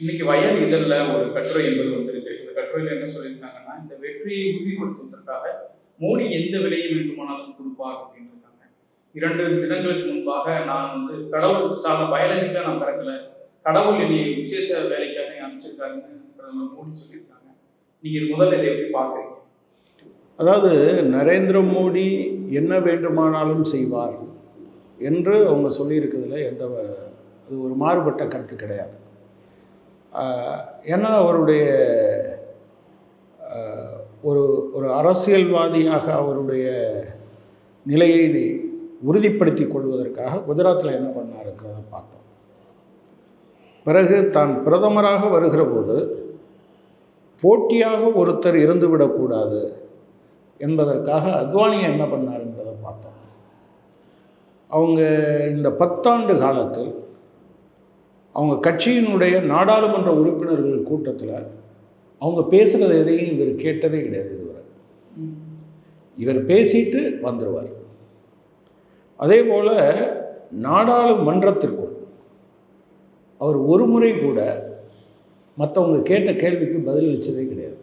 இன்னைக்கு வயல் இதழில் ஒரு கட்டுரை என்பது வந்திருக்கு. இந்த கட்டுரையில் என்ன சொல்லியிருக்காங்கன்னா இந்த வெற்றியை உறுதிப்படுத்துவதற்காக மோடி எந்த விலையை வேண்டுமானாலும் கொடுப்பார் அப்படின்னு இருக்காங்க இரண்டு தினங்களுக்கு முன்பாக நான் வந்து கடவுள் சார்ந்த பயாலஜிக்கலாக நான் பிறக்கல. கடவுள் என்னை விசேஷ வேலைக்காக அனுப்பிச்சிருக்காருன்னு பிரதமர் மோடி சொல்லியிருக்காங்க. நீங்கள் இது முதல்ல இதை எப்படி பார்க்குறீங்க? அதாவது நரேந்திர மோடி என்ன வேண்டுமானாலும் செய்வார் என்று அவங்க சொல்லியிருக்கிறதுல எந்த அது ஒரு மாறுபட்ட கருத்து கிடையாது. ஏன்னா அவருடைய ஒரு ஒரு அரசியல்வாதியாக அவருடைய நிலையை உறுதிப்படுத்தி கொள்வதற்காக குஜராத்தில் என்ன பண்ணாருங்கிறத பார்த்தோம். பிறகு தான் பிரதமராக வருகிற போது போட்டியாக ஒருத்தர் இருந்துவிடக்கூடாது என்பதற்காக அத்வானி என்ன பண்ணாருன்றதை பார்த்தோம். அவங்க இந்த பத்தாண்டு காலத்தில் அவங்க கட்சியினுடைய நாடாளுமன்ற உறுப்பினர்கள் கூட்டத்தில் அவங்க பேசுகிறது எதையும் இவர் கேட்டதே கிடையாது இதுவரை. இவர் பேசிட்டு வந்துடுவார் அதே போல் நாடாளுமன்றத்திற்குள் அவர் ஒரு முறை கூட மற்றவங்க கேட்ட கேள்விக்கு பதிலளித்ததே கிடையாது.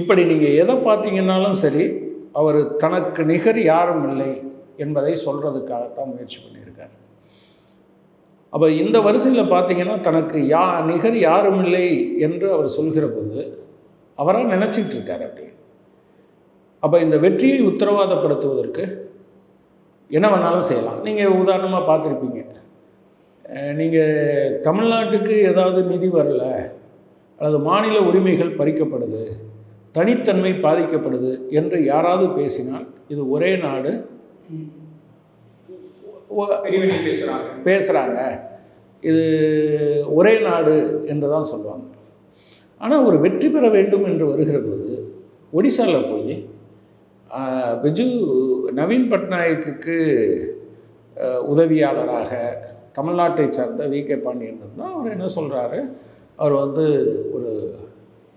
இப்படி நீங்கள் எதை பார்த்தீங்கன்னாலும் சரி அவர் தனக்கு நிகர் யாரும் இல்லை என்பதை சொல்கிறதுக்காகத்தான் முயற்சி பண்ணியிருக்காரு. அப்போ இந்த வரிசையில் பார்த்தீங்கன்னா தனக்கு யா நிகர் யாரும் இல்லை என்று அவர் சொல்கிற போது அவராக நினச்சிக்கிட்டு இருக்கார் அப்படின்னு அப்போ இந்த வெற்றியை உத்தரவாதப்படுத்துவதற்கு என்ன வேணாலும் செய்யலாம். நீங்கள் உதாரணமாக பார்த்துருப்பீங்க நீங்கள் தமிழ்நாட்டுக்கு ஏதாவது நிதி வரல அல்லது மாநில உரிமைகள் பறிக்கப்படுது தனித்தன்மை பாதிக்கப்படுது என்று யாராவது பேசினால் இது ஒரே நாடு பேசுறாங்க. பேசுகிறாங்க இது ஒரே நாடு என்று தான் சொல்லுவாங்க. ஆனால் ஒரு வெற்றி பெற வேண்டும் என்று வருகிற போது ஒடிசாவில் போய் பிஜு நவீன் பட்நாயக்குக்கு ஆஹ், உதவியாளராக தமிழ்நாட்டை சார்ந்த வி கே பாண்டியன் தான் அவர் என்ன சொல்கிறாரு அவர் வந்து ஒரு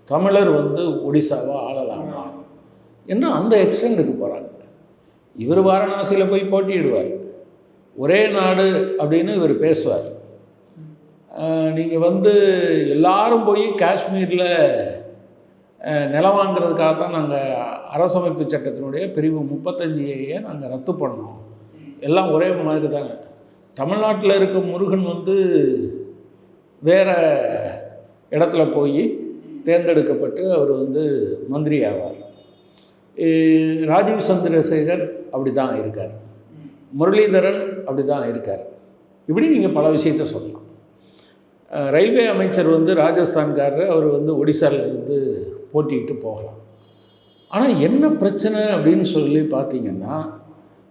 தமிழர் வந்து ஒடிசாவை ஆளலாமா? என்று அந்த எக்ஸ்டெண்டுக்கு போகிறாங்க இவர் வாரணாசியில் போய் போட்டியிடுவார். ஒரே நாடு அப்படின்னு இவர் பேசுவார். நீங்கள் வந்து எல்லாரும் போய் காஷ்மீரில் நிலம் வாங்குறதுக்காக தான் நாங்கள் அரசமைப்பு சட்டத்தினுடைய பிரிவு முப்பத்தஞ்சியை நாங்கள் ரத்து பண்ணோம். எல்லாம் ஒரே மாதிரி தாங்க தமிழ்நாட்டில் இருக்க முருகன் வந்து வேறு இடத்துல போய் தேர்ந்தெடுக்கப்பட்டு அவர் வந்து மந்திரி ஆவார். ராஜீவ் சந்திரசேகர் அப்படி தான் இருக்கார். முரளிதரன் அப்படி தான் இருக்கார். இப்படி நீங்கள் பல விஷயத்த சொல்லலாம். ரயில்வே அமைச்சர் வந்து ராஜஸ்தான்காரர் அவர் வந்து ஒடிசாவில் இருந்து போட்டிக்கிட்டு போகலாம். ஆனால் என்ன பிரச்சனை அப்படின்னு சொல்லி பார்த்தீங்கன்னா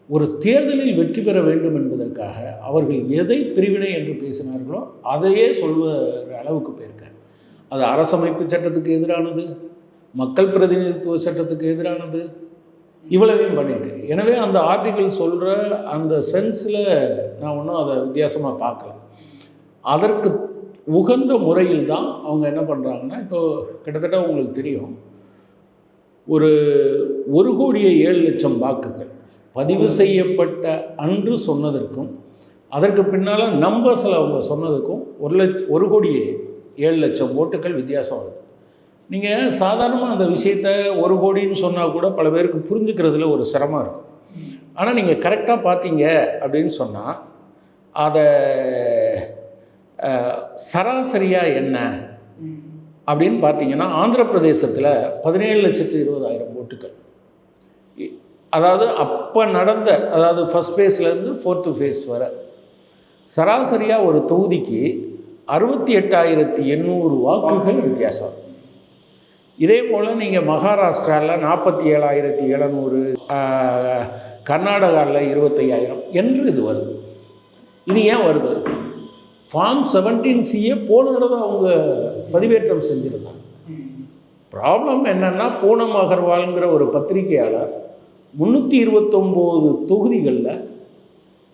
ஒரு தேர்தலில் வெற்றி பெற வேண்டும் என்பதற்காக அவர்கள் எதை பிரிவினை என்று பேசினார்களோ அதையே சொல்வ அளவுக்கு போயிருக்கார். அது அரசமைப்பு சட்டத்துக்கு எதிரானது மக்கள் பிரதிநிதித்துவ சட்டத்துக்கு எதிரானது இவ்வளவையும் பண்ணிட்டு எனவே அந்த ஆர்டிகிள் சொல்கிற அந்த சென்ஸில் நான் ஒன்றும் அதை வித்தியாசமாக பார்க்கல. அதற்கு உகந்த முறையில் தான் அவங்க என்ன பண்ணுறாங்கன்னா இப்போ கிட்டத்தட்ட உங்களுக்கு தெரியும். ஒரு ஒரு கோடியே ஏழு லட்சம் வாக்குகள் பதிவு செய்யப்பட்ட அன்று சொன்னதற்கும் அதற்கு பின்னால் நம்பர்ஸில் அவங்க சொன்னதுக்கும் ஒரு லட்ச ஒரு கோடியே ஏழு லட்சம் ஓட்டுகள் வித்தியாசம் வருது. நீங்கள் சாதாரணமாக அந்த விஷயத்த ஒரு கோடின்னு சொன்னால் கூட பல பேருக்கு புரிஞ்சுக்கிறதுல ஒரு சிரமம் இருக்கும். ஆனால் நீங்கள் கரெக்டாக பார்த்தீங்க அப்படின்னு சொன்னால் அதை சராசரியாக என்ன? அப்படின்னு பார்த்தீங்கன்னா ஆந்திர பிரதேசத்தில் பதினேழு லட்சத்து இருபதாயிரம் ஓட்டுகள். இ- அதாவது அப்போ நடந்த அதாவது ஃபஸ்ட் ஃபேஸ்லேருந்து ஃபோர்த்து ஃபேஸ் வர. சராசரியாக ஒரு தொகுதிக்கு அறுபத்தி எட்டாயிரத்தி எண்ணூறு வாக்குகள் வித்தியாசம். இதே போல் நீங்கள் மகாராஷ்டிராவில் நாற்பத்தி ஏழாயிரத்தி எழுநூறு கர்நாடகாவில் இருபத்தையாயிரம் என்று இது வருது. இது ஏன் வருது? ஃபார்ம் செவன்டீன் சியே போன தடவை அவங்க பதிவேற்றம் செஞ்சுருந்தாங்க. ப்ராப்ளம் என்னன்னா பூனம் அகர்வால்ங்கிற ஒரு பத்திரிகையாளர் முந்நூற்றி இருபத்தொம்போது தொகுதிகளில்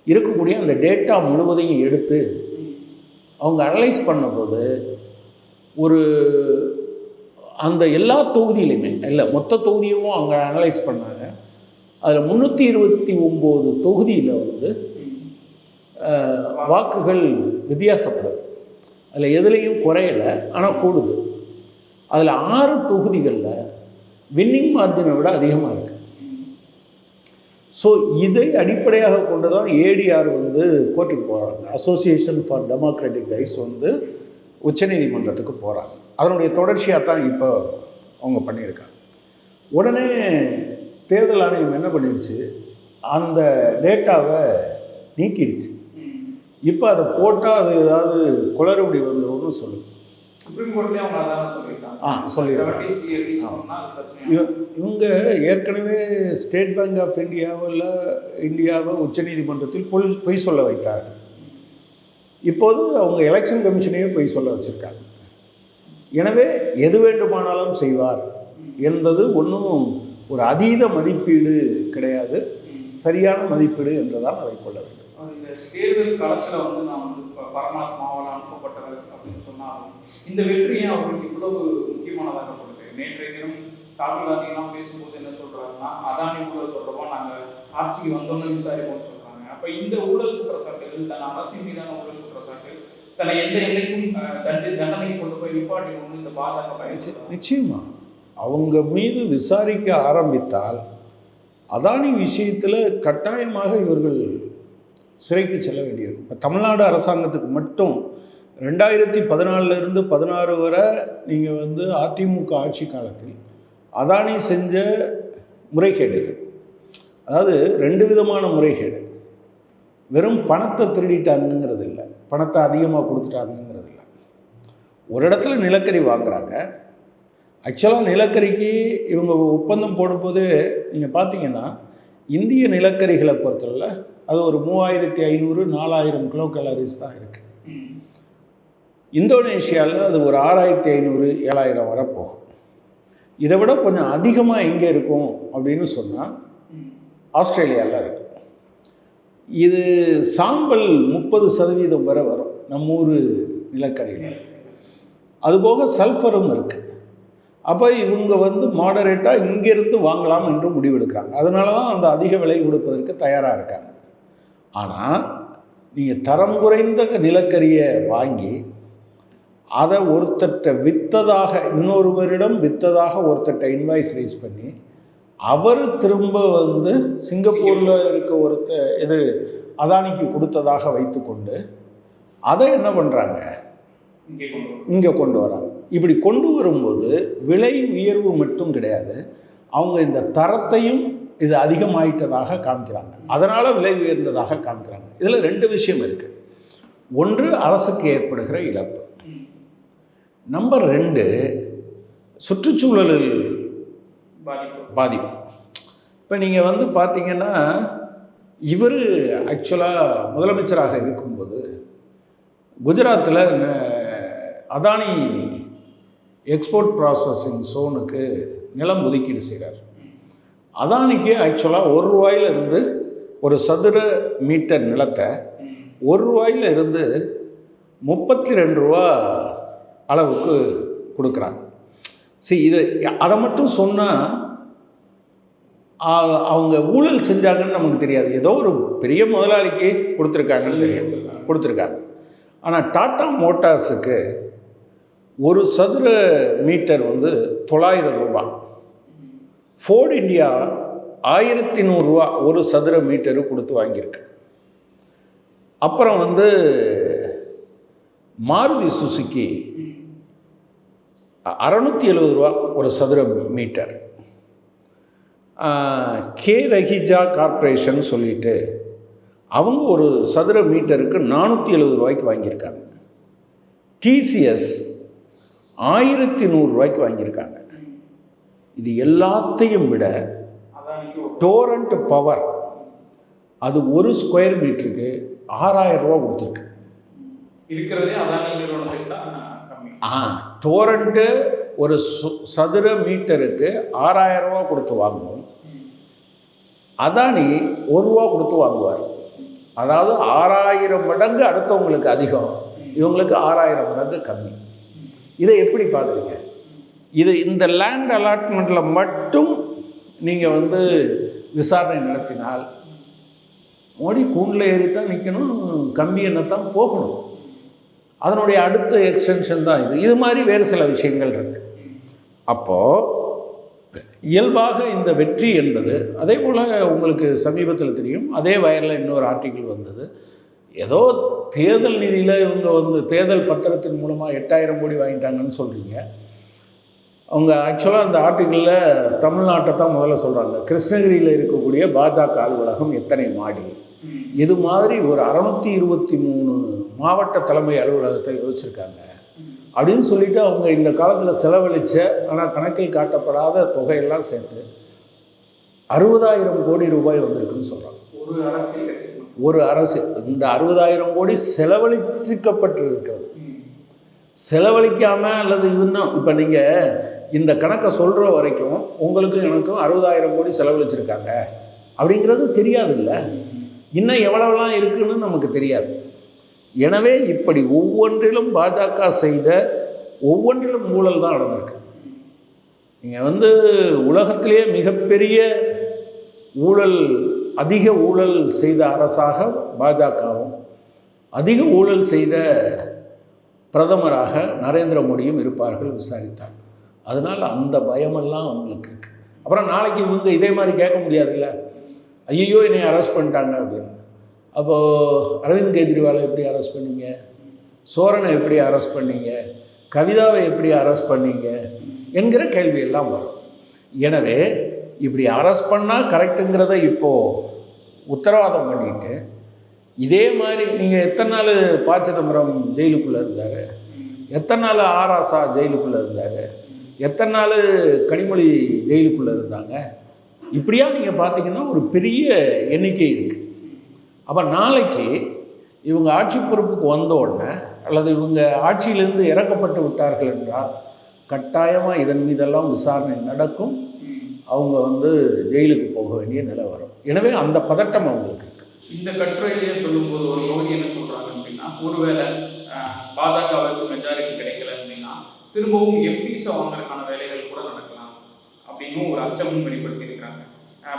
இருக்கக்கூடிய அந்த டேட்டா முழுவதையும் எடுத்து அவங்க அனலைஸ் பண்ணும்போது ஒரு அந்த எல்லா தொகுதியிலையுமே இல்லை மொத்த தொகுதியும் அவங்க அனலைஸ் பண்ணாங்க. அதில் முந்நூற்றி இருபத்தி ஒம்பது தொகுதியில் வந்து வாக்குகள் வித்தியாசப்படுது அதில் எதுலேயும் குறையலை ஆனால் கூடுது. அதில் ஆறு தொகுதிகளில் வின்னிங் மார்ஜினை விட அதிகமாக இருக்குது ஸோ இதை அடிப்படையாக கொண்டு தான் ஏடிஆர் வந்து கோர்ட்டுக்கு போகிறாங்க அசோசியேஷன் ஃபார் டெமோக்ராட்டிக் ரைட்ஸ் வந்து உச்சநீதிமன்றத்துக்கு போகிறாங்க அதனுடைய தொடர்ச்சியாக தான் இப்போ அவங்க பண்ணியிருக்காங்க. உடனே தேர்தல் ஆணையம் என்ன பண்ணிடுச்சு அந்த டேட்டாவை நீக்கிடுச்சு. இப்போ அதை போட்டால் அது ஏதாவது குளறுபடி வந்துரும்னு சொல்லுது ஆ சொல்லிடுறாங்க. இவங்க ஏற்கனவே ஸ்டேட் பேங்க் ஆஃப் இந்தியாவில் இந்தியாவை உச்சநீதிமன்றத்தில் பொய் சொல்ல வைத்தார்கள். இப்போது அவங்க எலெக்ஷன் கமிஷனையே போய் சொல்ல வச்சுருக்காங்க. எனவே எது வேண்டுமானாலும் செய்வார் என்பது ஒன்றும் ஒரு அதீத மதிப்பீடு கிடையாது. சரியான மதிப்பீடு என்றுதான் அதை கொள்ள வேண்டும். இந்த தேர்தல் களத்துல வந்து நான் வந்து ப- பரமாத்மாவால் அனுப்பப்பட்டவர் அப்படின்னு சொன்னாலும் இந்த வெற்றியை அவருக்கு இவ்வளவு முக்கியமானதாக கொடுக்கு நேற்றைய தினம் ராகுல் காந்தி பேசும்போது என்ன சொல்றாருன்னா அதானி ஊழல் தொடர்பாக நாங்கள் ஆட்சிக்கு வந்தோம்னு விசாரிப்போம்னு சொல்றாங்க. அப்போ இந்த ஊழல் குற்றச்சாட்டுகள் தன் அரசின் மீதான ஊழல் குற்றச்சாட்டு தன்னை எந்த எல்லைக்கும் தண்டி தண்டனைக்கு கொண்டு போய் நிப்பாட்டி இந்த பாஜக பயிற்சி நிச்சயமா. அவங்க மீது விசாரிக்க ஆரம்பித்தால் அதானி விஷயத்தில் கட்டாயமாக இவர்கள் சிறைக்கு செல்ல வேண்டியது இப்போ தமிழ்நாடு அரசாங்கத்துக்கு மட்டும் ரெண்டாயிரத்தி பதினாலிருந்து பதினாறு வரை நீங்கள் வந்து அதிமுக ஆட்சி காலத்தில் அதானி செஞ்ச முறைகேடுகள். அதாவது ரெண்டு விதமான முறைகேடு. வெறும் பணத்தை திருடிட்டாங்கிறது இல்லை. பணத்தை அதிகமாக கொடுத்துட்டாங்கிறது இல்லை ஒரு இடத்துல நிலக்கரி வாங்குறாங்க. ஆக்சுவலாக நிலக்கரிக்கு இவங்க ஒப்பந்தம் போடும்போது நீங்கள் பார்த்தீங்கன்னா இந்திய நிலக்கரிகளை பொறுத்தவரை அது ஒரு மூவாயிரத்தி ஐநூறு நாலாயிரம் கிலோ கலரிஸ் தான் இருக்குது இந்தோனேஷியாவில் அது ஒரு ஆறாயிரத்தி ஐநூறு ஏழாயிரம் வரை போகும் இதை விட கொஞ்சம் அதிகமாக எங்கே இருக்கும் அப்படின்னு சொன்னால் ஆஸ்திரேலியாவில் இருக்கும் இது சாம்பல் முப்பது சதவீதம் வரை வரும். நம்ம ஊர் நிலக்கரியில் அதுபோக சல்ஃபரும் இருக்குது அப்போ இவங்க வந்து மாடரேட்டாக இங்கேருந்து வாங்கலாம் என்று முடிவெடுக்கிறாங்க. அதனால தான் அந்த அதிக விலை கொடுப்பதற்கு தயாராக இருக்காங்க. ஆனால் நீங்கள் தரம் குறைந்த நிலக்கரியை வாங்கி அதை ஒருத்தர்கிட்ட விற்றதாக இன்னொருவரிடம் விற்றதாக ஒருத்தர்கிட்ட இன்வாய்ஸ் ரைஸ் பண்ணி அவர் திரும்ப வந்து சிங்கப்பூரில் இருக்க ஒருத்த இது அதானிக்கு கொடுத்ததாக வைத்துக்கொண்டு அதை என்ன பண்ணுறாங்க இங்கே கொண்டு வராங்க. இப்படி கொண்டு வரும்போது விலை உயர்வு மட்டும் கிடையாது. அவங்க இந்த தரத்தையும் இது அதிகமாயிட்டதாக காமிக்கிறாங்க. அதனால் விலை உயர்ந்ததாக காமிக்கிறாங்க. இதில் ரெண்டு விஷயம் இருக்குது ஒன்று அரசுக்கு ஏற்படுகிற இழப்பு. நம்பர் ரெண்டு சுற்றுச்சூழலில் பாதிப்பு. பாதிப்பு. இப்போ நீங்கள் வந்து பார்த்தீங்கன்னா இவர் ஆக்சுவலாக முதலமைச்சராக இருக்கும்போது குஜராத்தில் அதானி எக்ஸ்போர்ட் ப்ராசஸிங் சோனுக்கு நிலம் ஒதுக்கீடு செய்கிறார் அதானிக்கு ஆக்சுவலாக ஒரு ரூபாயிலிருந்து ஒரு சதுர மீட்டர் நிலத்தை ஒரு ரூபாயில இருந்து முப்பத்தி ரெண்டு ரூபா அளவுக்கு கொடுக்குறாங்க. சரி இது அதை மட்டும் சொன்னால் அவங்க ஊழல் செஞ்சாங்கன்னு நமக்கு தெரியாது. ஏதோ ஒரு பெரிய முதலாளிக்கு கொடுத்துருக்காங்கன்னு தெரியும். கொடுத்துருக்காங்க. ஆனால் டாடா மோட்டார்ஸுக்கு ஒரு சதுர மீட்டர் வந்து தொள்ளாயிரம் ரூபாய் ஃபோர்ட் இந்தியா ஆயிரத்தி நூறுரூவா ஒரு சதுர மீட்டரு கொடுத்து வாங்கியிருக்கு. அப்புறம் வந்து மாருதி சுசுக்கி அறநூற்றி எழுபது ரூபா ஒரு சதுர மீட்டர். கே ரஹிஜா கார்ப்பரேஷன் சொல்லிட்டு அவங்க ஒரு சதுர மீட்டருக்கு நானூற்றி எழுபது ரூபாய்க்கு வாங்கியிருக்காங்க. டிசிஎஸ் ஆயிரத்தி நூறுரூவாய்க்கு வாங்கியிருக்காங்க. இது எல்லாத்தையும் விட டோரண்ட் பவர் அது ஒரு ஸ்கொயர் மீட்டருக்கு ஆறாயிரம் ரூபா கொடுத்துருக்கு. இருக்கிறதே அதானி நிறுவனத்துக்கு தான் கம்மி. ஆ டோரண்ட்டு ஒரு சு- சதுர மீட்டருக்கு ஆறாயிரம் ரூபா கொடுத்து வாங்குவோம் அதானி ஒரு ரூபா கொடுத்து வாங்குவார். அதாவது ஆறாயிரம் மடங்கு அடுத்தவங்களுக்கு அதிகம். இவங்களுக்கு ஆறாயிரம் மடங்கு கம்மி. இதை எப்படி பார்க்குறீங்க? இது இந்த லேண்ட் அலாட்மெண்ட்டில் மட்டும் நீங்கள் வந்து விசாரணை நடத்தினால் மோடி கூண்டில் ஏறி தான் நிற்கணும் கம்பி எண்ணத்தான் போகணும். அதனுடைய அடுத்த எக்ஸ்டென்ஷன் தான் இது. இது மாதிரி வேறு சில விஷயங்கள் இருக்கு. அப்போது இயல்பாக இந்த வெற்றி என்பது அதே போல் உங்களுக்கு சமீபத்தில் தெரியும் அதே வயரில் இன்னொரு ஆர்டிக்கிள் வந்தது. ஏதோ தேர்தல் நிதியில் இவங்க வந்து தேர்தல் பத்திரத்தின் மூலமாக எட்டாயிரம் கோடி வாங்கிட்டாங்கன்னு சொல்கிறீங்க அவங்க ஆக்சுவலாக அந்த ஆர்டிக்கிளில் தமிழ்நாட்டை தான் முதல்ல சொல்கிறாங்க கிருஷ்ணகிரியில் இருக்கக்கூடிய பாஜக அலுவலகம் எத்தனை மாடி? இது மாதிரி ஒரு அறநூற்றி இருபத்தி மூணு மாவட்ட தலைமை அலுவலகத்தை யோசிச்சிருக்காங்க. அப்படின்னு சொல்லிட்டு அவங்க இந்த காலத்தில் செலவழித்த ஆனால் கணக்கில் காட்டப்படாத தொகையெல்லாம் சேர்த்து அறுபதாயிரம் கோடி ரூபாய் வந்திருக்குன்னு சொல்கிறாங்க ஒரு அரசியல் ஒரு அரசு இந்த அறுபதாயிரம் கோடி செலவழிக்கப்பட்டிருக்கிறது. செலவழிக்காமல் அல்லது இன்னும் இப்போ நீங்கள் இந்த கணக்கை சொல்கிற வரைக்கும் உங்களுக்கும் எனக்கும் அறுபதாயிரம் கோடி செலவழிச்சிருக்காங்க. அப்படிங்கிறது தெரியாதுல்ல. இன்னும் எவ்வளவெல்லாம் இருக்குன்னு நமக்கு தெரியாது. எனவே இப்படி ஒவ்வொன்றிலும் பாஜக செய்த ஒவ்வொன்றிலும் ஊழல் தான் நடந்திருக்கு. நீங்கள் வந்து உலகத்திலேயே மிகப்பெரிய ஊழல் அதிக ஊழல் செய்த அரசாக பாஜகவும் அதிக ஊழல் செய்த பிரதமராக நரேந்திர மோடியும் இருப்பார்கள் விசாரித்தார். அதனால் அந்த பயமெல்லாம் அவங்களுக்கு இருக்குது அப்புறம் நாளைக்கு இவங்க இதே மாதிரி கேட்க முடியாதுல்ல? ஐயோ என்னை அரெஸ்ட் பண்ணிட்டாங்க அப்படின்னு. அப்போது அரவிந்த் கெஜ்ரிவாலை எப்படி அரெஸ்ட் பண்ணீங்க? சோரனை எப்படி அரெஸ்ட் பண்ணீங்க? கவிதாவை எப்படி அரெஸ்ட் பண்ணீங்க? என்கிற கேள்வியெல்லாம் வரும். எனவே இப்படி அரெஸ்ட் பண்ணால் கரெக்டுங்கிறத இப்போது உத்தரவாதம் பண்ணிட்டு இதே மாதிரி நீங்கள் எத்தனை நாள் ப சிதம்பரம் ஜெயிலுக்குள்ளே இருந்தார்? எத்தனை நாள் ஆராசா ஜெயிலுக்குள்ளே இருந்தார்? எத்தனை நாள் கனிமொழி ஜெயிலுக்குள்ளே இருந்தாங்க? இப்படியா நீங்கள் பார்த்தீங்கன்னா ஒரு பெரிய எண்ணிக்கை இருக்குது அப்போ நாளைக்கு இவங்க ஆட்சி பொறுப்புக்கு வந்த உடனே அல்லது இவங்க ஆட்சியிலிருந்து இறக்கப்பட்டு விட்டார்கள் என்றால் கட்டாயமாக இதன் மீதெல்லாம் விசாரணை நடக்கும். அவங்க வந்து ஜெயிலுக்கு போக வேண்டிய நிலை வரும். எனவே அந்த பதட்டம் அவங்களுக்கு இந்த கட்டுரையிலேயே சொல்லும்போது ஒரு பகுதி என்ன சொல்கிறாங்க அப்படின்னா ஒருவேளை பாஜகவுக்கு மெஜாரிட்டி கிடைக்கல அப்படின்னா திரும்பவும் எம்பிஸை வாங்குறதுக்கான வேலைகள் கூட நடக்கலாம் அப்படின்னு ஒரு அச்சமும் வெளிப்படுத்தியிருக்கிறாங்க.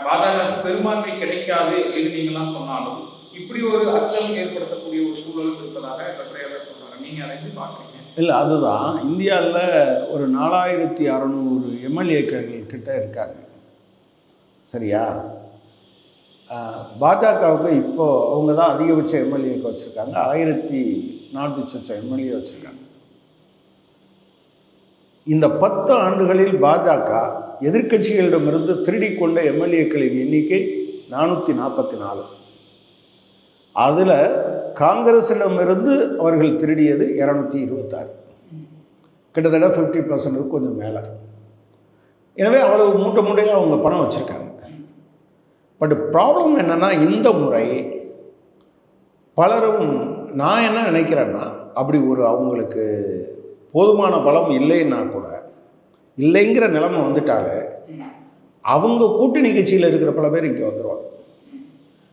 பாஜக பெரும்பான்மை கிடைக்காது அப்படின்னு நீங்களாம் சொன்னாலும் இப்படி ஒரு அச்சம் ஏற்படுத்தக்கூடிய ஒரு சூழல் இருப்பதாக கட்டுரையாளர் சொல்றாங்க நீங்க அதை எப்படி பாக்குறீங்க இல்லை அதுதான். இந்தியாவில் ஒரு நாலாயிரத்தி அறநூறு எம்எல்ஏக்கள் கிட்ட இருக்காங்க. சரியா? பாஜகவுக்கு இப்போ அவங்க தான் அதிகபட்ச எம்எல்ஏக்கு வச்சுருக்காங்க. ஆயிரத்தி நானூற்றி சொச்சம் எம்எல்ஏ வச்சுருக்காங்க. இந்த பத்து ஆண்டுகளில் பாஜக எதிர்கட்சிகளிடமிருந்து திருடிக் கொண்ட எம்எல்ஏக்களின் எண்ணிக்கை நானூற்றி நாற்பத்தி நாலு. அதில் காங்கிரஸிடமிருந்து அவர்கள் திருடியது இரநூத்தி இருபத்தாறு. கிட்டத்தட்ட ஃபிஃப்டி பர்சன்ட் கொஞ்சம் மேலே. எனவே அவ்வளவு மூட்டை மூட்டையாக அவங்க பணம் வச்சுருக்காங்க. பட் ப்ராப்ளம் என்னென்னா இந்த முறை பலரும் நான் என்ன நினைக்கிறேன்னா அப்படி ஒரு அவங்களுக்கு போதுமான பலம் இல்லைன்னா கூட இல்லைங்கிற நிலைமை வந்துட்டாலே அவங்க கூட்டணி கட்சியில் இருக்கிற பல பேர் இங்கே வந்துடுவாங்க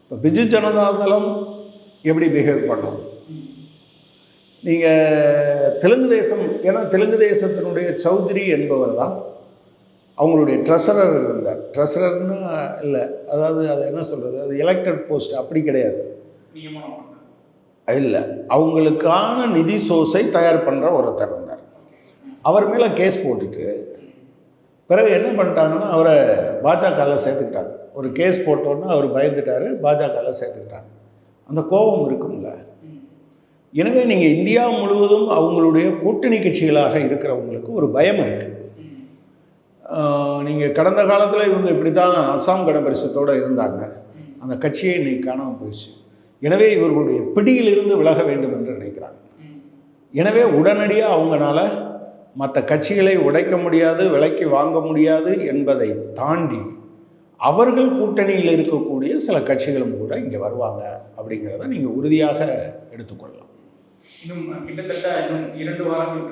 இப்போ பிஜு ஜனதா தளம் எப்படி பிஹேவ் பண்ணும்? நீங்கள் தெலுங்கு தேசம் ஏன்னா தெலுங்கு தேசத்தினுடைய சௌத்ரி என்பவர் தான். அவங்களுடைய ட்ரெஷரர் இருந்தார். ட்ரெஷரர்னா இல்லை அதாவது அது என்ன சொல்கிறது அது எலெக்டட் போஸ்ட் அப்படி கிடையாது. இல்லை அவங்களுக்கான நிதி சோர்ஸை தயார் பண்ணுற ஒருத்தர் இருந்தார். அவர் மேலே கேஸ் போட்டுட்டு பிறகு என்ன பண்ணிட்டாங்கன்னா அவரை பாஜகவில் சேர்த்துக்கிட்டாங்க. ஒரு கேஸ் போட்டோன்னே அவர் பயந்துட்டார் பாஜகவில் சேர்த்துக்கிட்டாங்க. அந்த கோபம் இருக்கும்ல. எனவே நீங்கள் இந்தியா முழுவதும் அவங்களுடைய கூட்டணி கட்சிகளாக இருக்கிறவங்களுக்கு ஒரு பயம் இருக்குது நீங்கள் கடந்த காலத்தில் இவங்க இப்படி தான் அசாம் கடபரிசத்தோடு இருந்தாங்க. அந்த கட்சியை இன்னைக்கு காணாமல் போயிடுச்சு. எனவே இவர்களுடைய பிடியிலிருந்து விலக வேண்டும் என்று நினைக்கிறாங்க. எனவே உடனடியாக அவங்களால மற்ற கட்சிகளை உடைக்க முடியாது விலைக்கு வாங்க முடியாது என்பதை தாண்டி அவர்கள் கூட்டணியில் இருக்கக்கூடிய சில கட்சிகளும் கூட இங்கே வருவாங்க அப்படிங்கிறத நீங்கள் உறுதியாக எடுத்துக்கொள்ளலாம். இன்னும் கிட்டத்தட்ட இன்னும் இரண்டு வாரங்கள்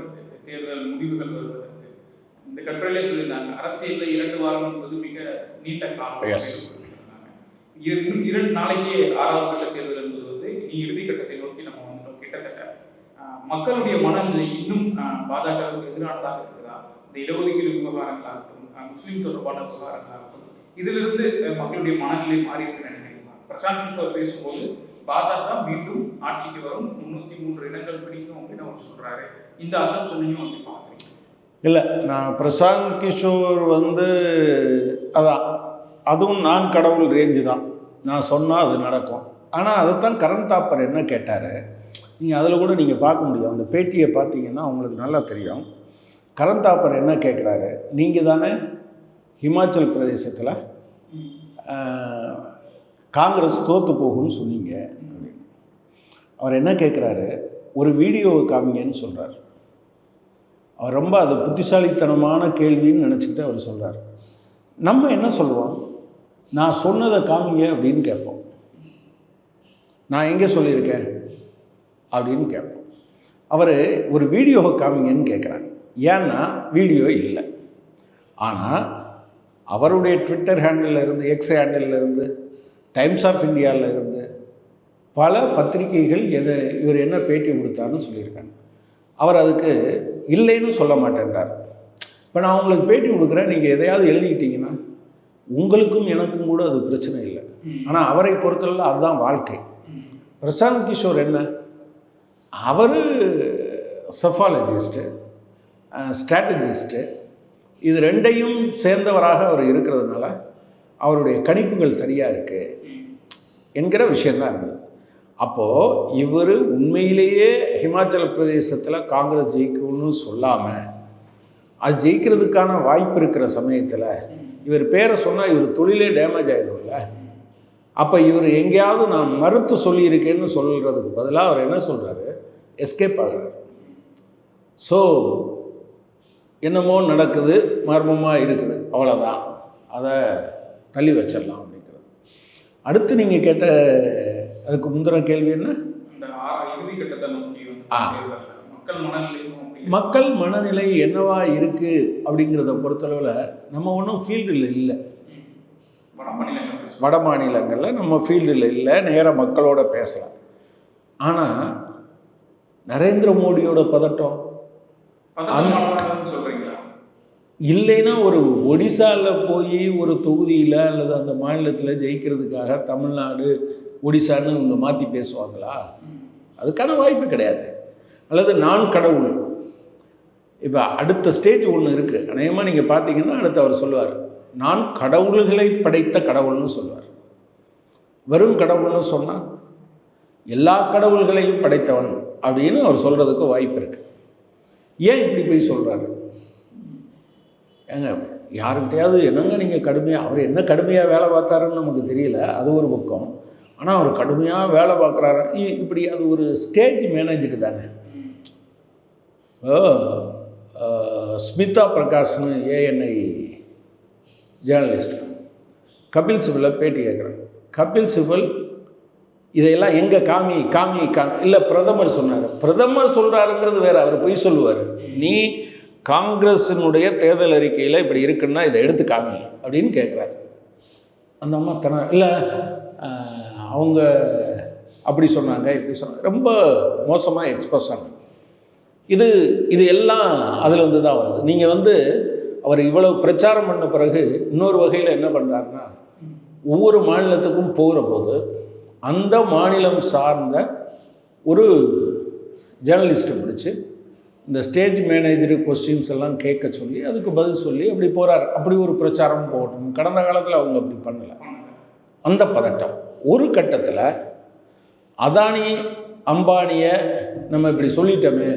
தேர்தல் முடிவுகள் வருவதற்கு. இந்த கட்டுரையிலே சொல்லியிருந்தாங்க அரசியல்ல இரண்டு வாரம் என்பது மிக நீண்ட காலம் இன்னும் இரண்டு நாளைக்கே ஆறாவது கட்ட தேர்தல் என்பது வந்து இனி இறுதி கட்டத்தை நோக்கி நம்ம வந்துட்டோம். கிட்டத்தட்ட மக்களுடைய மனநிலை இன்னும் பாஜகவுக்கு எதிரானதாக இருக்குதா? இந்த இடஒதுக்கீடு விவகாரங்களாகட்டும் முஸ்லீம் தொடர்பான விவகாரங்களாகட்டும் இதிலிருந்து மக்களுடைய மனநிலை மாறி இருக்குன்னு நினைக்கிறீங்களா பிரசாந்த் கிஷோர் பேசும்போது பாஜக மீண்டும் ஆட்சிக்கு வரும் முன்னூத்தி மூன்று இடங்கள் பிடிக்கும் அப்படின்னு அவர் சொல்றாரு. இந்த அசம் அப்படி இல்லை நான் பிரசாந்த் கிஷோர் வந்து அதான் அதுவும் நான் கடவுள் ரேஞ்சு தான். நான் சொன்னால் அது நடக்கும். ஆனால் அதைத்தான் கரண் தாப்பர் என்ன கேட்டார்? நீங்கள் அதில் கூட நீங்கள் பார்க்க முடியும். அந்த பேட்டியை பார்த்தீங்கன்னா உங்களுக்கு நல்லா தெரியும். கரண் தாப்பர் என்ன கேட்குறாரு நீங்கள் தானே ஹிமாச்சல் பிரதேசத்தில் காங்கிரஸ் தோற்று போகும்னு சொன்னீங்க. அவர் என்ன கேட்குறாரு ஒரு வீடியோவை காமிங்கன்னு சொல்கிறார் அவர் ரொம்ப அது புத்திசாலித்தனமான கேள்வின்னு நினச்சிக்கிட்டு அவர் சொல்கிறார் நம்ம என்ன சொல்லுவோம்? நான் சொன்னதை காமிங்க அப்படின்னு கேட்போம். நான் எங்கே சொல்லியிருக்கேன்? அப்படின்னு கேட்போம். அவர் ஒரு வீடியோவை காமிங்கன்னு கேட்குறாங்க ஏன்னா வீடியோ இல்லை. ஆனால் அவருடைய ட்விட்டர் ஹேண்டில் இருந்து எக்ஸ் ஹேண்டில் இருந்து டைம்ஸ் ஆஃப் இந்தியாவில் இருந்து பல பத்திரிகைகள் எதை இவர் என்ன பேட்டி கொடுத்தாருன்னு சொல்லியிருக்காங்க. அவர் அதுக்கு இல்லைன்னு சொல்ல மாட்டேன்றார். இப்போ நான் உங்களுக்கு பேட்டி கொடுக்குறேன். நீங்கள் எதையாவது எழுதிக்கிட்டீங்கன்னா உங்களுக்கும் எனக்கும் கூட அது பிரச்சனை இல்லை. ஆனால் அவரை பொறுத்தளவில் அதுதான் வாழ்க்கை. பிரசாந்த் கிஷோர் என்ன? அவர் செஃபாலஜிஸ்ட்டு ஸ்ட்ராட்டஜிஸ்ட்டு இது ரெண்டையும் சேர்ந்தவராக அவர் இருக்கிறதுனால அவருடைய கணிப்புகள் சரியாக இருக்குது என்கிற விஷயந்தான் இருந்தது அப்போது இவர் உண்மையிலேயே ஹிமாச்சல பிரதேசத்தில் காங்கிரஸ் ஜெயிக்கும்னு சொல்லாமல் அது ஜெயிக்கிறதுக்கான வாய்ப்பு இருக்கிற சமயத்தில் இவர் பேரை சொன்னால் இவர் தொழிலே டேமேஜ் ஆகிடும்ல அப்போ இவர் எங்கேயாவது நான் மறுத்து சொல்லியிருக்கேன்னு சொல்கிறதுக்கு பதிலாக அவர் என்ன சொல்கிறாரு எஸ்கேப் ஆகிறார். ஸோ என்னமோ நடக்குது மர்மமாக இருக்குது. அவ்வளோதான் அதை தள்ளி வச்சிடலாம் அப்படிங்கிறது. அடுத்து நீங்கள் கேட்ட அதுக்கு முந்தின கேள்வி என்ன. மக்கள் மனநிலை என்னவா இருக்குது அப்படிங்கிறத பொறுத்தளவில் நம்ம ஒன்றும் ஃபீல்டில் இல்லை. வட மாநிலங்களில் நம்ம ஃபீல்டில் இல்லை நேராக மக்களோட பேசலாம். ஆனால் நரேந்திர மோடியோட பதட்டம் பதட்டமானவர்கள்னு சொல்றீங்களா? இல்லைன்னா ஒரு ஒடிசாவில் போய் ஒரு தொகுதியில் அல்லது அந்த மாநிலத்தில் ஜெயிக்கிறதுக்காக தமிழ்நாடு ஒடிசான்னு இவங்க மாற்றி பேசுவாங்களா? அதுக்கான வாய்ப்பு கிடையாது. அல்லது நான் கடவுள். இப்போ அடுத்த ஸ்டேஜ் ஒன்று இருக்குது அநேகமாக நீங்கள் பார்த்தீங்கன்னா அடுத்து அவர் சொல்லுவார். நான் கடவுள்களை படைத்த கடவுள்னு சொல்லுவார். வெறும் கடவுள்னு சொன்னால் எல்லா கடவுள்களையும் படைத்தவன் அப்படின்னு அவர் சொல்கிறதுக்கு வாய்ப்பு இருக்குது ஏன் இப்படி போய் சொல்கிறாரு ஏங்க யாருக்கிட்டையாவது என்னங்க நீங்கள் கடுமையாக அவர் என்ன கடுமையாக வேலை பார்த்தாருன்னு நமக்கு தெரியல அது ஒரு பக்கம். ஆனால் அவர் கடுமையாக வேலை பார்க்குறாரு. இ- இப்படி அது ஒரு ஸ்டேஜ் மேனேஜருக்கு தானே. ஸ்மிதா பிரகாஷ்னு ஏஎன்ஐ ஜேர்னலிஸ்ட் கபில் சிபலை பேட்டி கேட்குறேன் கபில் சிபல் இதையெல்லாம் எங்கே காமி காமி கா இல்லை பிரதமர் சொன்னார். பிரதமர் சொல்கிறாருங்கிறது வேறு அவர் பொய் சொல்லுவார். நீ காங்கிரஸினுடைய தேர்தல் அறிக்கையில் இப்படி இருக்குன்னா இதை எடுத்து காமி அப்படின்னு கேட்குறாரு அந்த அம்மா தன இல்லை அவங்க அப்படி சொன்னாங்க இப்படி சொன்னாங்க. ரொம்ப மோசமாக எக்ஸ்பிரஸ் ஆனாங்க இது இது எல்லாம் அதில் தான் வருது. நீங்கள் வந்து அவர் இவ்வளவு பிரச்சாரம் பண்ண பிறகு இன்னொரு வகையில் என்ன பண்ணுறாருன்னா ஒவ்வொரு மாநிலத்துக்கும் போகிற போது அந்த மாநிலம் சார்ந்த ஒரு ஜேர்னலிஸ்ட்டை பிடிச்சி இந்த ஸ்டேஜ் மேனேஜர் கொஸ்டின்ஸ் எல்லாம் கேட்க சொல்லி அதுக்கு பதில் சொல்லி அப்படி போகிறார் அப்படி ஒரு பிரச்சாரம் போகட்டும். கடந்த காலத்தில் அவங்க அப்படி பண்ணலை. அந்த பதட்டம். ஒரு கட்டத்தில் அதானி அம்பானியை நம்ம இப்படி சொல்லிட்டோமே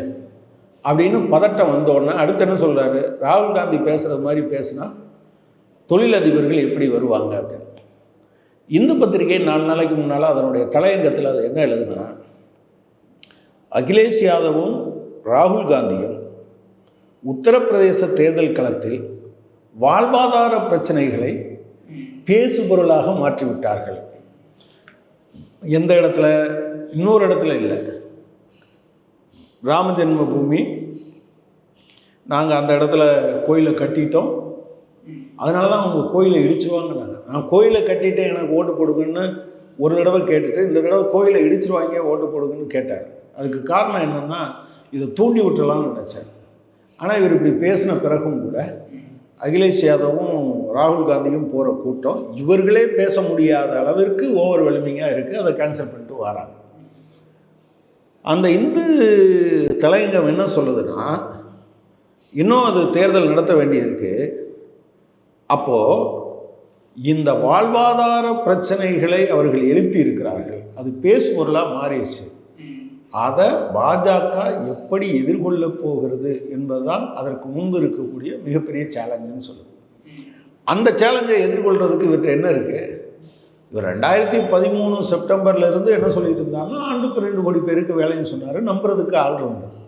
அப்படின்னு பதட்டம் வந்தோடனே அடுத்து என்ன சொல்கிறாரு ராகுல் காந்தி பேசுகிறது மாதிரி பேசுனா தொழிலதிபர்கள் எப்படி வருவாங்க அப்படின்னு. இந்து பத்திரிகை நாலு நாளைக்கு முன்னால் அதனுடைய தலையங்கத்தில் அது என்ன எழுதுனா அகிலேஷ் யாதவும் ராகுல் காந்தியும் உத்தரப்பிரதேச தேர்தல் களத்தில் வாழ்வாதார பிரச்சனைகளை ம். பேசுபொருளாக மாற்றிவிட்டார்கள். எந்த இடத்துல? இன்னொரு இடத்துல இல்லை. ராம ஜென்மபூமி. நாங்கள் அந்த இடத்துல கோயிலை கட்டிட்டோம். அதனால தான் அவங்க கோயிலை இடிச்சிருவாங்கன்னாங்க நான் கோயிலை கட்டிட்டு எனக்கு ஓட்டு போடுங்கன்னு ஒரு தடவை கேட்டுட்டு இந்த தடவை கோயிலை இடிச்சிருவாங்க ஓட்டு போடுங்கன்னு கேட்டார். அதுக்கு காரணம் என்னென்னா இதை தூண்டி விட்டலாம்னு நினச்சேன் ஆனால் இவர் இப்படி பேசின பிறகும் கூட அகிலேஷ் யாதவும் ராகுல் காந்தியும் போகிற கூட்டம் இவர்களே பேச முடியாத அளவிற்கு ஓவர் வெல்மிங்காக இருக்குது அதை கேன்சல் பண்ணிட்டு வராங்க. அந்த இந்து தலையங்கம் என்ன சொல்லுதுன்னா இன்னும் அது தேர்தல் நடத்த வேண்டியிருக்கு. அப்போது இந்த வாழ்வாதார பிரச்சனைகளை அவர்கள் எழுப்பி இருக்கிறார்கள் அது பேசுபொருளாக மாறிடுச்சு. அதை பாஜக எப்படி எதிர்கொள்ளப் போகிறது என்பதுதான் அதற்கு முன்பு இருக்கக்கூடிய மிகப்பெரிய சேலஞ்சுன்னு சொல்லுது. அந்த சேலஞ்சை எதிர்கொள்றதுக்கு இவர்கிட்ட என்ன இருக்கு? இவர் ரெண்டாயிரத்தி பதிமூணு செப்டம்பர்ல இருந்து என்ன சொல்லிட்டு இருந்தாருன்னா ஆண்டுக்கு ரெண்டு கோடி பேருக்கு வேலைன்னு சொன்னார் நம்புறதுக்கு ஆள் இருந்தது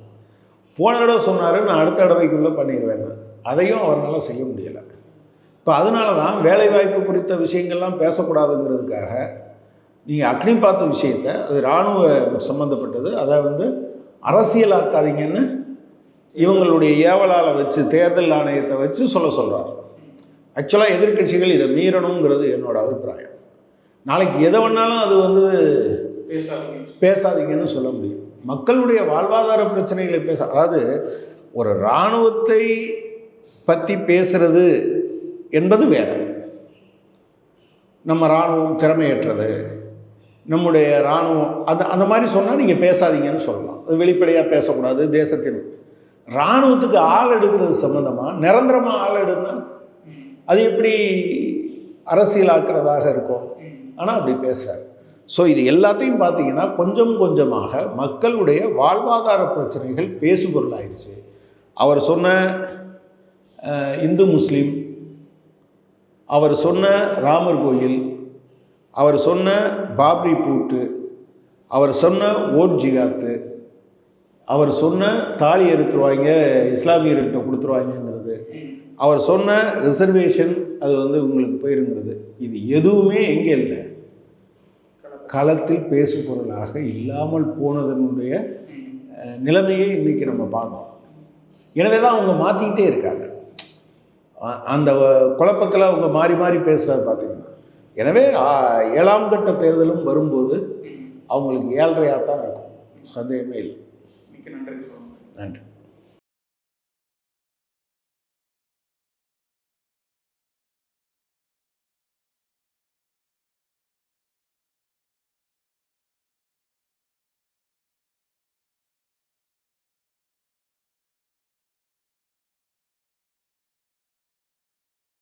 போன தடவை சொன்னார் நான் அடுத்த தடவைக்குள்ளே பண்ணிடுவேன் அதையும் அவரால் செய்ய முடியலை. இப்போ அதனால தான் வேலைவாய்ப்பு குறித்த விஷயங்கள்லாம் பேசக்கூடாதுங்கிறதுக்காக நீங்கள் அக்னி பார்த்த விஷயத்தை அது இராணுவ சம்மந்தப்பட்டது அதை வந்து அரசியலாக்காதீங்கன்னு இவங்களுடைய ஏவலால் வச்சு தேர்தல் ஆணையத்தை வச்சு சொல்ல சொல்கிறார் ஆக்சுவலாக எதிர்க்கட்சிகள் இதை மீறணுங்கிறது என்னோட அபிப்பிராயம். நாளைக்கு எதை வேணாலும் அது வந்து பேசாதீங்க. பேசாதீங்கன்னு சொல்ல முடியும். மக்களுடைய வாழ்வாதார பிரச்சனைகளை பேச அதாவது ஒரு இராணுவத்தை பற்றி பேசுறது என்பது வேற நம்ம இராணுவம் திறமையற்றது. நம்முடைய இராணுவம் அந்த அந்த மாதிரி சொன்னால் நீங்கள் பேசாதீங்கன்னு சொல்லலாம். அது வெளிப்படையாக பேசக்கூடாது தேசத்தின் இராணுவத்துக்கு ஆள் எடுக்கிறது சம்மந்தமாக நிரந்தரமாக ஆள் எடுனா அது எப்படி அரசியலாக்குறதாக இருக்கும் ஆனால் அப்படி பேசுகிறார் ஸோ இது எல்லாத்தையும் பார்த்தீங்கன்னா கொஞ்சம் கொஞ்சமாக மக்களுடைய வாழ்வாதார பிரச்சனைகள் பேசுபொருளாயிருச்சு. அவர் சொன்ன இந்து முஸ்லீம் அவர் சொன்ன ராமர் கோயில் அவர் சொன்ன பாப்ரி பூட்டு அவர் சொன்ன ஓட் ஜிகாத்து அவர் சொன்ன தாலி எடுத்துருவாங்க இஸ்லாமியர்கிட்ட கொடுத்துருவாங்கங்கிறது அவர் சொன்ன ரிசர்வேஷன் அது வந்து உங்களுக்கு போயிருங்கிறது இது எதுவுமே எங்கே இல்லை. களத்தில் பேசு பொருளாக இல்லாமல் போனதனுடைய நிலைமையை இன்னைக்கு நம்ம பார்க்கணும். எனவே தான் அவங்க மாற்றிக்கிட்டே இருக்காங்க. அந்த குழப்பத்தில் அவங்க மாறி மாறி பேசுகிறாரு பார்த்தீங்கன்னா எனவே ஏழாம் கட்ட தேர்தலும் வரும்போது. அவங்களுக்கு ஏழ்றையாக தான் இருக்கும். சந்தேகமே இல்லை. நன்றி நன்றி.